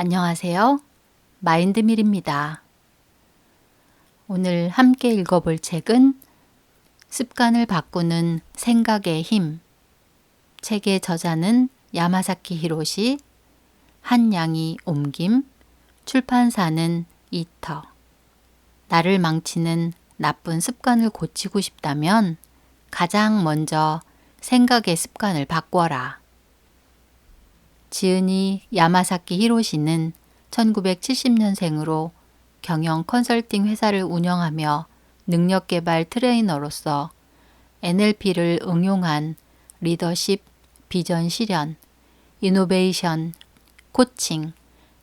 안녕하세요. 마인드밀입니다. 오늘 함께 읽어볼 책은 습관을 바꾸는 생각의 힘. 책의 저자는 야마사키 히로시, 한양이 옮김, 출판사는 이터. 나를 망치는 나쁜 습관을 고치고 싶다면 가장 먼저 생각의 습관을 바꿔라. 지은이 야마사키 히로시는 1970년생으로 경영 컨설팅 회사를 운영하며 능력 개발 트레이너로서 NLP를 응용한 리더십, 비전 실현, 이노베이션, 코칭,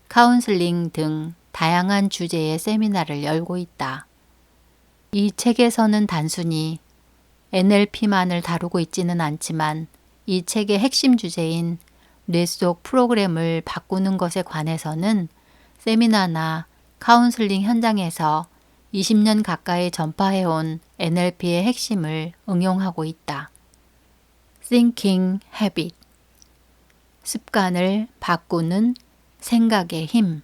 카운슬링 등 다양한 주제의 세미나를 열고 있다. 이 책에서는 단순히 NLP만을 다루고 있지는 않지만 이 책의 핵심 주제인 뇌 속 프로그램을 바꾸는 것에 관해서는 세미나나 카운슬링 현장에서 20년 가까이 전파해온 NLP의 핵심을 응용하고 있다. Thinking Habit 습관을 바꾸는 생각의 힘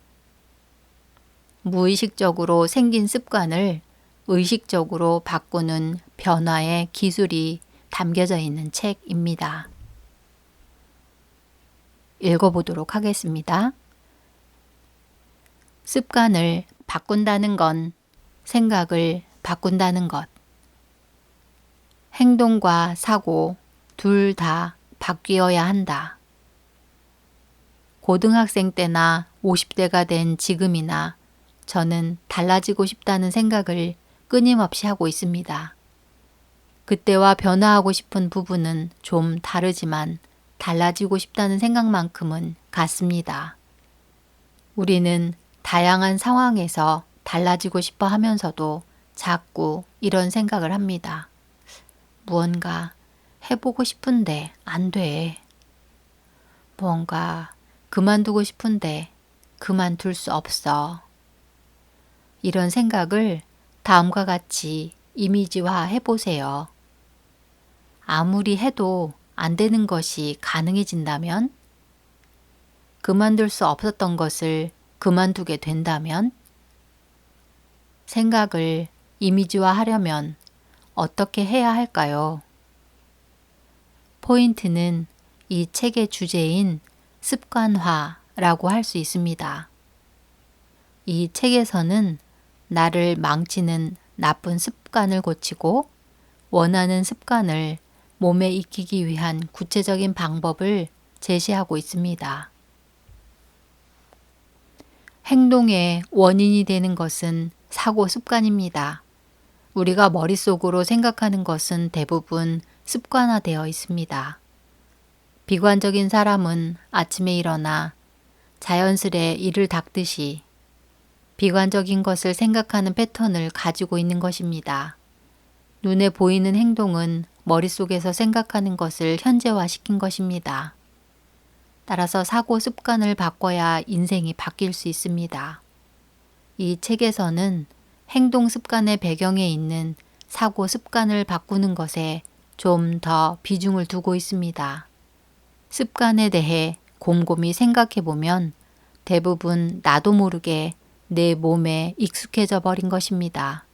무의식적으로 생긴 습관을 의식적으로 바꾸는 변화의 기술이 담겨져 있는 책입니다. 읽어보도록 하겠습니다. 습관을 바꾼다는 건 생각을 바꾼다는 것. 행동과 사고 둘 다 바뀌어야 한다. 고등학생 때나 50대가 된 지금이나 저는 달라지고 싶다는 생각을 끊임없이 하고 있습니다. 그때와 변화하고 싶은 부분은 좀 다르지만 달라지고 싶다는 생각만큼은 같습니다. 우리는 다양한 상황에서 달라지고 싶어 하면서도 자꾸 이런 생각을 합니다. 무언가 해보고 싶은데 안 돼. 무언가 그만두고 싶은데 그만둘 수 없어. 이런 생각을 다음과 같이 이미지화 해보세요. 아무리 해도 안 되는 것이 가능해진다면? 그만둘 수 없었던 것을 그만두게 된다면? 생각을 이미지화 하려면 어떻게 해야 할까요? 포인트는 이 책의 주제인 습관화라고 할 수 있습니다. 이 책에서는 나를 망치는 나쁜 습관을 고치고 원하는 습관을 몸에 익히기 위한 구체적인 방법을 제시하고 있습니다. 행동의 원인이 되는 것은 사고 습관입니다. 우리가 머릿속으로 생각하는 것은 대부분 습관화되어 있습니다. 비관적인 사람은 아침에 일어나 자연스레 이를 닦듯이 비관적인 것을 생각하는 패턴을 가지고 있는 것입니다. 눈에 보이는 행동은 머릿속에서 생각하는 것을 현재화시킨 것입니다. 따라서 사고 습관을 바꿔야 인생이 바뀔 수 있습니다. 이 책에서는 행동 습관의 배경에 있는 사고 습관을 바꾸는 것에 좀 더 비중을 두고 있습니다. 습관에 대해 곰곰이 생각해 보면 대부분 나도 모르게 내 몸에 익숙해져 버린 것입니다.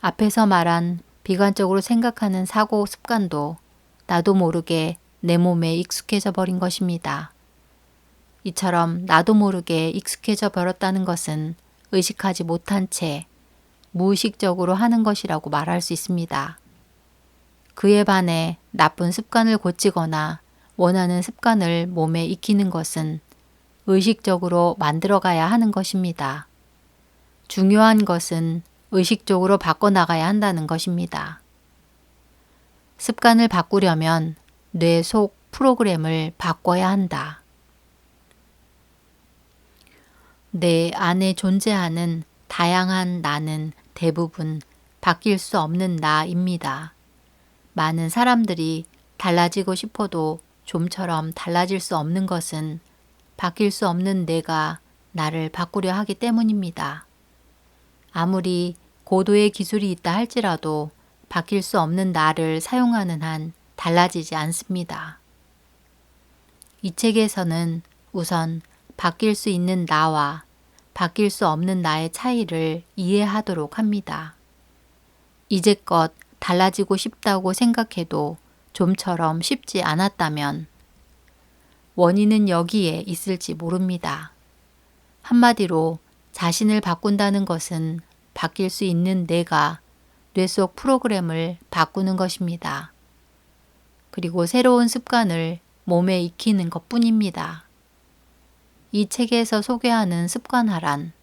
앞에서 말한 비관적으로 생각하는 사고 습관도 나도 모르게 내 몸에 익숙해져 버린 것입니다. 이처럼 나도 모르게 익숙해져 버렸다는 것은 의식하지 못한 채 무의식적으로 하는 것이라고 말할 수 있습니다. 그에 반해 나쁜 습관을 고치거나 원하는 습관을 몸에 익히는 것은 의식적으로 만들어 가야 하는 것입니다. 중요한 것은 의식적으로 바꿔나가야 한다는 것입니다. 습관을 바꾸려면 뇌 속 프로그램을 바꿔야 한다. 내 안에 존재하는 다양한 나는 대부분 바뀔 수 없는 나입니다. 많은 사람들이 달라지고 싶어도 좀처럼 달라질 수 없는 것은 바뀔 수 없는 내가 나를 바꾸려 하기 때문입니다. 아무리 고도의 기술이 있다 할지라도 바뀔 수 없는 나를 사용하는 한 달라지지 않습니다. 이 책에서는 우선 바뀔 수 있는 나와 바뀔 수 없는 나의 차이를 이해하도록 합니다. 이제껏 달라지고 싶다고 생각해도 좀처럼 쉽지 않았다면 원인은 여기에 있을지 모릅니다. 한마디로 자신을 바꾼다는 것은 바뀔 수 있는 내가 뇌 속 프로그램을 바꾸는 것입니다. 그리고 새로운 습관을 몸에 익히는 것 뿐입니다. 이 책에서 소개하는 습관화란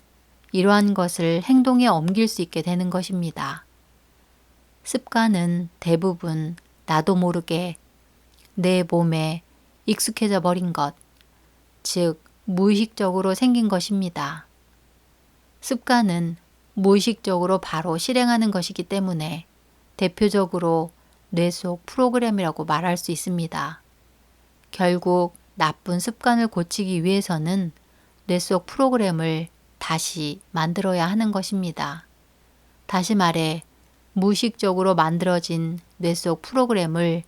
이러한 것을 행동에 옮길 수 있게 되는 것입니다. 습관은 대부분 나도 모르게 내 몸에 익숙해져 버린 것, 즉, 무의식적으로 생긴 것입니다. 습관은 무의식적으로 바로 실행하는 것이기 때문에 대표적으로 뇌 속 프로그램이라고 말할 수 있습니다. 결국 나쁜 습관을 고치기 위해서는 뇌 속 프로그램을 다시 만들어야 하는 것입니다. 다시 말해, 무의식적으로 만들어진 뇌 속 프로그램을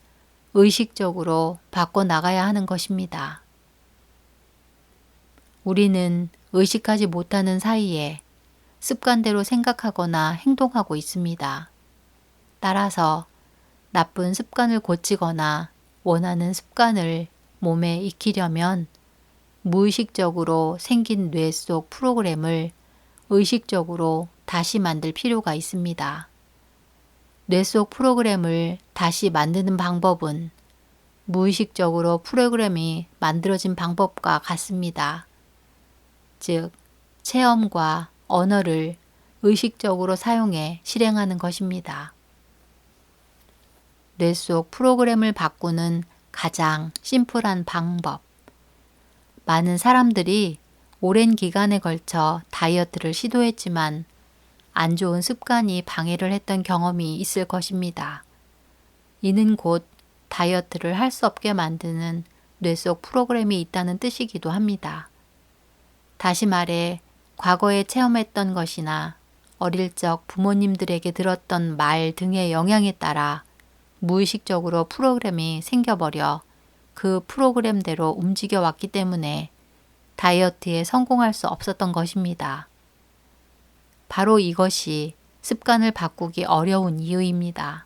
의식적으로 바꿔나가야 하는 것입니다. 우리는 의식하지 못하는 사이에 습관대로 생각하거나 행동하고 있습니다. 따라서 나쁜 습관을 고치거나 원하는 습관을 몸에 익히려면 무의식적으로 생긴 뇌 속 프로그램을 의식적으로 다시 만들 필요가 있습니다. 뇌 속 프로그램을 다시 만드는 방법은 무의식적으로 프로그램이 만들어진 방법과 같습니다. 즉, 체험과 언어를 의식적으로 사용해 실행하는 것입니다. 뇌 속 프로그램을 바꾸는 가장 심플한 방법. 많은 사람들이 오랜 기간에 걸쳐 다이어트를 시도했지만 안 좋은 습관이 방해를 했던 경험이 있을 것입니다. 이는 곧 다이어트를 할 수 없게 만드는 뇌 속 프로그램이 있다는 뜻이기도 합니다. 다시 말해, 과거에 체험했던 것이나 어릴 적 부모님들에게 들었던 말 등의 영향에 따라 무의식적으로 프로그램이 생겨버려 그 프로그램대로 움직여 왔기 때문에 다이어트에 성공할 수 없었던 것입니다. 바로 이것이 습관을 바꾸기 어려운 이유입니다.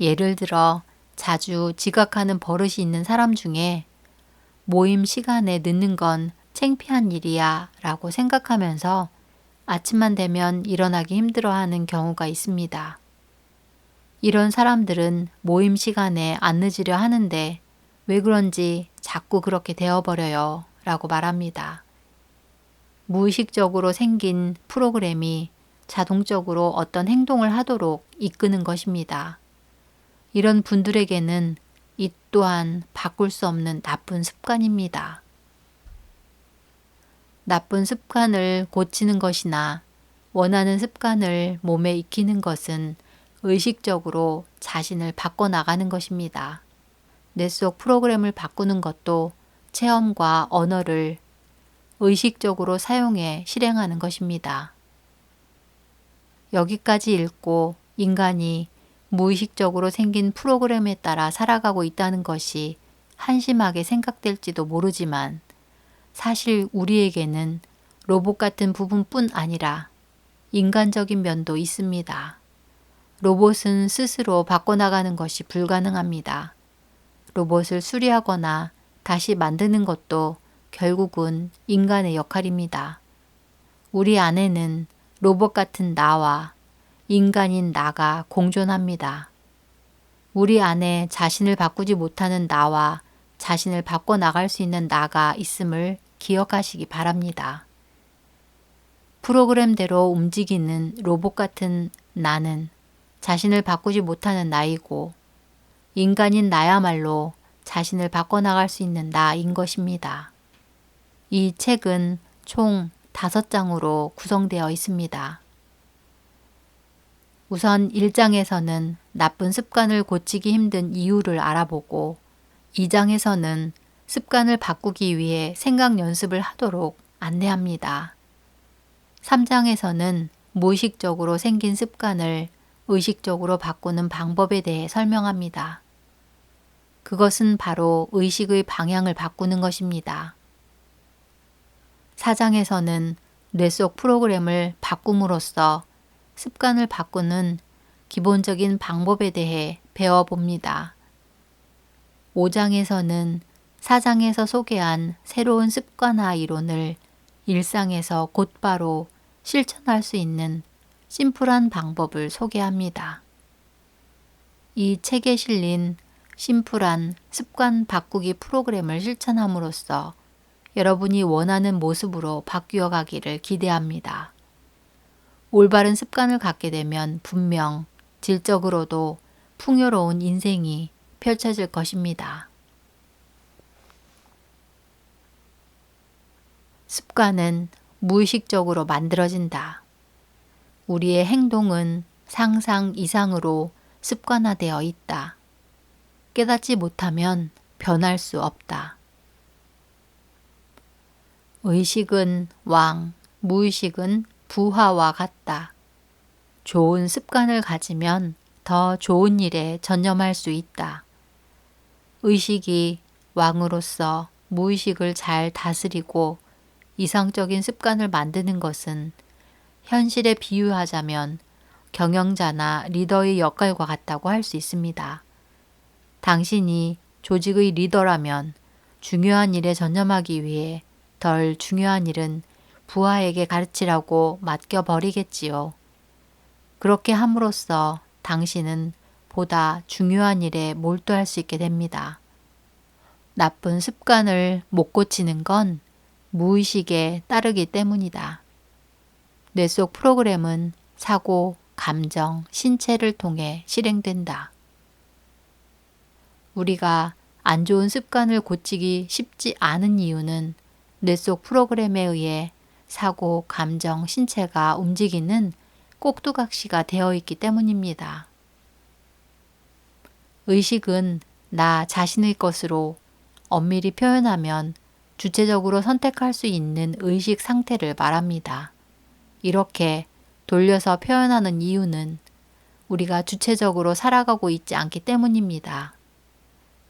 예를 들어 자주 지각하는 버릇이 있는 사람 중에 모임 시간에 늦는 건 창피한 일이야 라고 생각하면서 아침만 되면 일어나기 힘들어하는 경우가 있습니다. 이런 사람들은 모임 시간에 안 늦으려 하는데 왜 그런지 자꾸 그렇게 되어버려요 라고 말합니다. 무의식적으로 생긴 프로그램이 자동적으로 어떤 행동을 하도록 이끄는 것입니다. 이런 분들에게는 이 또한 바꿀 수 없는 나쁜 습관입니다. 나쁜 습관을 고치는 것이나 원하는 습관을 몸에 익히는 것은 의식적으로 자신을 바꿔나가는 것입니다. 뇌 속 프로그램을 바꾸는 것도 체험과 언어를 의식적으로 사용해 실행하는 것입니다. 여기까지 읽고 인간이 무의식적으로 생긴 프로그램에 따라 살아가고 있다는 것이 한심하게 생각될지도 모르지만 사실 우리에게는 로봇 같은 부분뿐 아니라 인간적인 면도 있습니다. 로봇은 스스로 바꿔나가는 것이 불가능합니다. 로봇을 수리하거나 다시 만드는 것도 결국은 인간의 역할입니다. 우리 안에는 로봇 같은 나와 인간인 나가 공존합니다. 우리 안에 자신을 바꾸지 못하는 나와 자신을 바꿔나갈 수 있는 나가 있음을 기억하시기 바랍니다. 프로그램대로 움직이는 로봇 같은 나는 자신을 바꾸지 못하는 나이고 인간인 나야말로 자신을 바꿔나갈 수 있는 나인 것입니다. 이 책은 총 다섯 장으로 구성되어 있습니다. 우선 1장에서는 나쁜 습관을 고치기 힘든 이유를 알아보고 2장에서는 습관을 바꾸기 위해 생각 연습을 하도록 안내합니다. 3장에서는 무의식적으로 생긴 습관을 의식적으로 바꾸는 방법에 대해 설명합니다. 그것은 바로 의식의 방향을 바꾸는 것입니다. 사장에서는 뇌 속 프로그램을 바꿈으로써 습관을 바꾸는 기본적인 방법에 대해 배워봅니다. 5장에서는 사장에서 소개한 새로운 습관화 이론을 일상에서 곧바로 실천할 수 있는 심플한 방법을 소개합니다. 이 책에 실린 심플한 습관 바꾸기 프로그램을 실천함으로써 여러분이 원하는 모습으로 바뀌어 가기를 기대합니다. 올바른 습관을 갖게 되면 분명 질적으로도 풍요로운 인생이 펼쳐질 것입니다. 습관은 무의식적으로 만들어진다. 우리의 행동은 상상 이상으로 습관화되어 있다. 깨닫지 못하면 변할 수 없다. 의식은 왕, 무의식은 부하와 같다. 좋은 습관을 가지면 더 좋은 일에 전념할 수 있다. 의식이 왕으로서 무의식을 잘 다스리고 이상적인 습관을 만드는 것은 현실에 비유하자면 경영자나 리더의 역할과 같다고 할 수 있습니다. 당신이 조직의 리더라면 중요한 일에 전념하기 위해 덜 중요한 일은 부하에게 가르치라고 맡겨버리겠지요. 그렇게 함으로써 당신은 보다 중요한 일에 몰두할 수 있게 됩니다. 나쁜 습관을 못 고치는 건 무의식에 따르기 때문이다. 뇌 속 프로그램은 사고, 감정, 신체를 통해 실행된다. 우리가 안 좋은 습관을 고치기 쉽지 않은 이유는 뇌 속 프로그램에 의해 사고, 감정, 신체가 움직이는 꼭두각시가 되어 있기 때문입니다. 의식은 나 자신의 것으로 엄밀히 표현하면 주체적으로 선택할 수 있는 의식 상태를 말합니다. 이렇게 돌려서 표현하는 이유는 우리가 주체적으로 살아가고 있지 않기 때문입니다.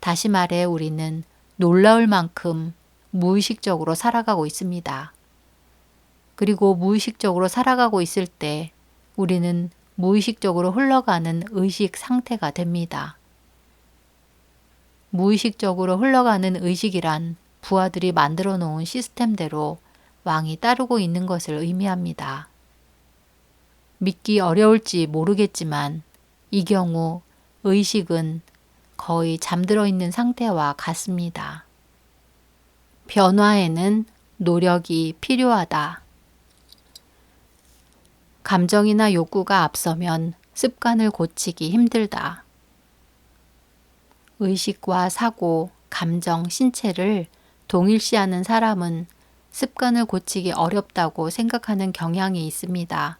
다시 말해 우리는 놀라울 만큼 무의식적으로 살아가고 있습니다. 그리고 무의식적으로 살아가고 있을 때 우리는 무의식적으로 흘러가는 의식 상태가 됩니다. 무의식적으로 흘러가는 의식이란 부하들이 만들어 놓은 시스템대로 왕이 따르고 있는 것을 의미합니다. 믿기 어려울지 모르겠지만 이 경우 의식은 거의 잠들어 있는 상태와 같습니다. 변화에는 노력이 필요하다. 감정이나 욕구가 앞서면 습관을 고치기 힘들다. 의식과 사고, 감정, 신체를 동일시하는 사람은 습관을 고치기 어렵다고 생각하는 경향이 있습니다.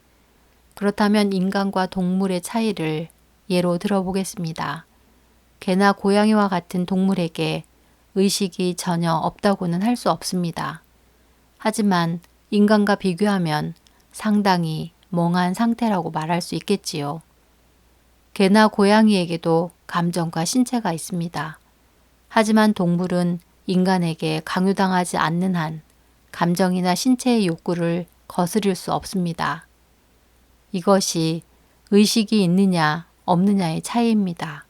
그렇다면 인간과 동물의 차이를 예로 들어보겠습니다. 개나 고양이와 같은 동물에게 의식이 전혀 없다고는 할 수 없습니다. 하지만 인간과 비교하면 상당히 멍한 상태라고 말할 수 있겠지요. 개나 고양이에게도 감정과 신체가 있습니다. 하지만 동물은 인간에게 강요당하지 않는 한 감정이나 신체의 욕구를 거스릴 수 없습니다. 이것이 의식이 있느냐 없느냐의 차이입니다.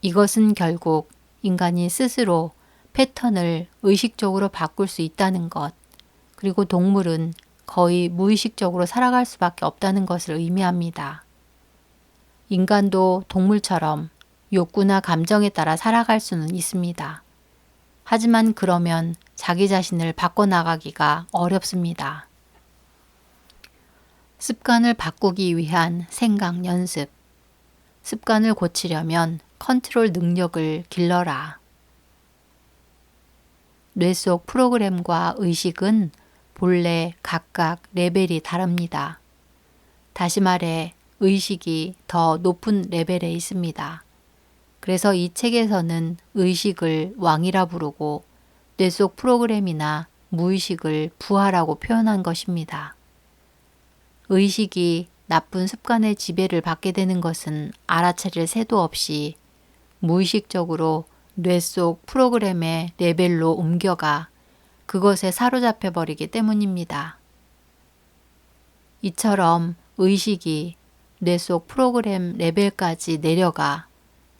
이것은 결국 인간이 스스로 패턴을 의식적으로 바꿀 수 있다는 것, 그리고 동물은 거의 무의식적으로 살아갈 수밖에 없다는 것을 의미합니다. 인간도 동물처럼 욕구나 감정에 따라 살아갈 수는 있습니다. 하지만 그러면 자기 자신을 바꿔나가기가 어렵습니다. 습관을 바꾸기 위한 생각 연습. 습관을 고치려면 컨트롤 능력을 길러라. 뇌 속 프로그램과 의식은 본래 각각 레벨이 다릅니다. 다시 말해 의식이 더 높은 레벨에 있습니다. 그래서 이 책에서는 의식을 왕이라 부르고 뇌 속 프로그램이나 무의식을 부하라고 표현한 것입니다. 의식이 나쁜 습관의 지배를 받게 되는 것은 알아차릴 새도 없이 무의식적으로 뇌 속 프로그램의 레벨로 옮겨가 그것에 사로잡혀 버리기 때문입니다. 이처럼 의식이 뇌 속 프로그램 레벨까지 내려가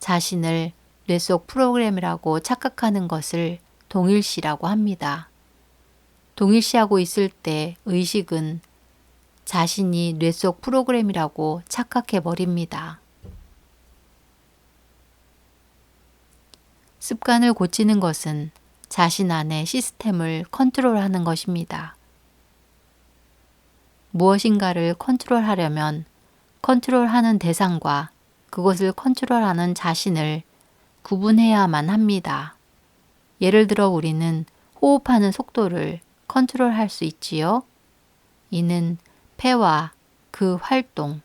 자신을 뇌 속 프로그램이라고 착각하는 것을 동일시라고 합니다. 동일시하고 있을 때 의식은 자신이 뇌 속 프로그램이라고 착각해 버립니다. 습관을 고치는 것은 자신 안의 시스템을 컨트롤하는 것입니다. 무엇인가를 컨트롤하려면 컨트롤하는 대상과 그것을 컨트롤하는 자신을 구분해야만 합니다. 예를 들어 우리는 호흡하는 속도를 컨트롤할 수 있지요. 이는 폐와 그 활동,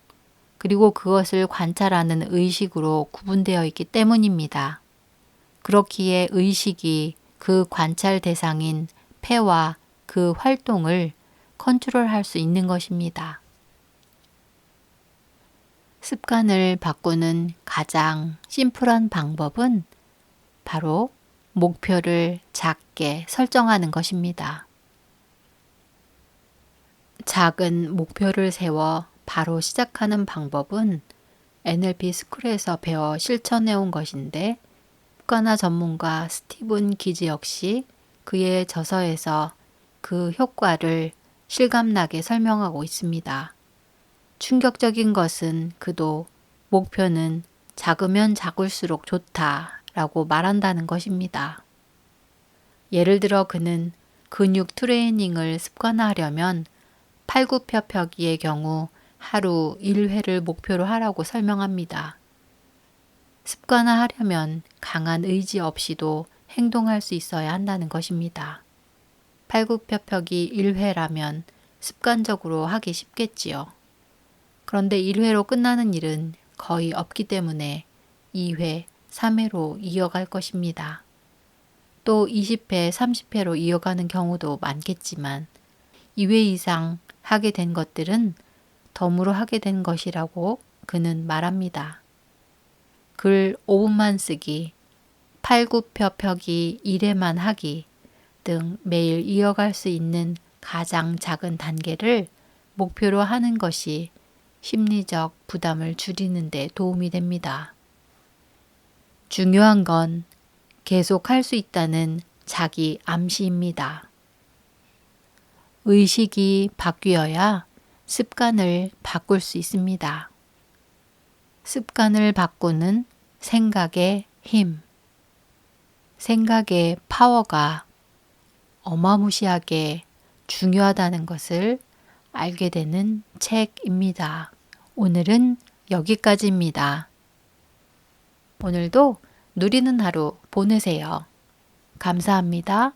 그리고 그것을 관찰하는 의식으로 구분되어 있기 때문입니다. 그렇기에 의식이 그 관찰 대상인 폐와 그 활동을 컨트롤할 수 있는 것입니다. 습관을 바꾸는 가장 심플한 방법은 바로 목표를 작게 설정하는 것입니다. 작은 목표를 세워 바로 시작하는 방법은 NLP 스쿨에서 배워 실천해 온 것인데 습관화 전문가 스티븐 기즈 역시 그의 저서에서 그 효과를 실감나게 설명하고 있습니다. 충격적인 것은 그도 목표는 작으면 작을수록 좋다라고 말한다는 것입니다. 예를 들어 그는 근육 트레이닝을 습관화하려면 팔굽혀펴기의 경우 하루 1회를 목표로 하라고 설명합니다. 습관화하려면 강한 의지 없이도 행동할 수 있어야 한다는 것입니다. 팔굽혀펴기 1회라면 습관적으로 하기 쉽겠지요. 그런데 1회로 끝나는 일은 거의 없기 때문에 2회, 3회로 이어갈 것입니다. 또 20회, 30회로 이어가는 경우도 많겠지만 2회 이상 하게 된 것들은 덤으로 하게 된 것이라고 그는 말합니다. 글 5분만 쓰기, 팔굽혀펴기 1회만 하기 등 매일 이어갈 수 있는 가장 작은 단계를 목표로 하는 것이 심리적 부담을 줄이는 데 도움이 됩니다. 중요한 건 계속 할 수 있다는 자기 암시입니다. 의식이 바뀌어야 습관을 바꿀 수 있습니다. 습관을 바꾸는 생각의 힘. 생각의 파워가 어마무시하게 중요하다는 것을 알게 되는 책입니다. 오늘은 여기까지입니다. 오늘도 누리는 하루 보내세요. 감사합니다.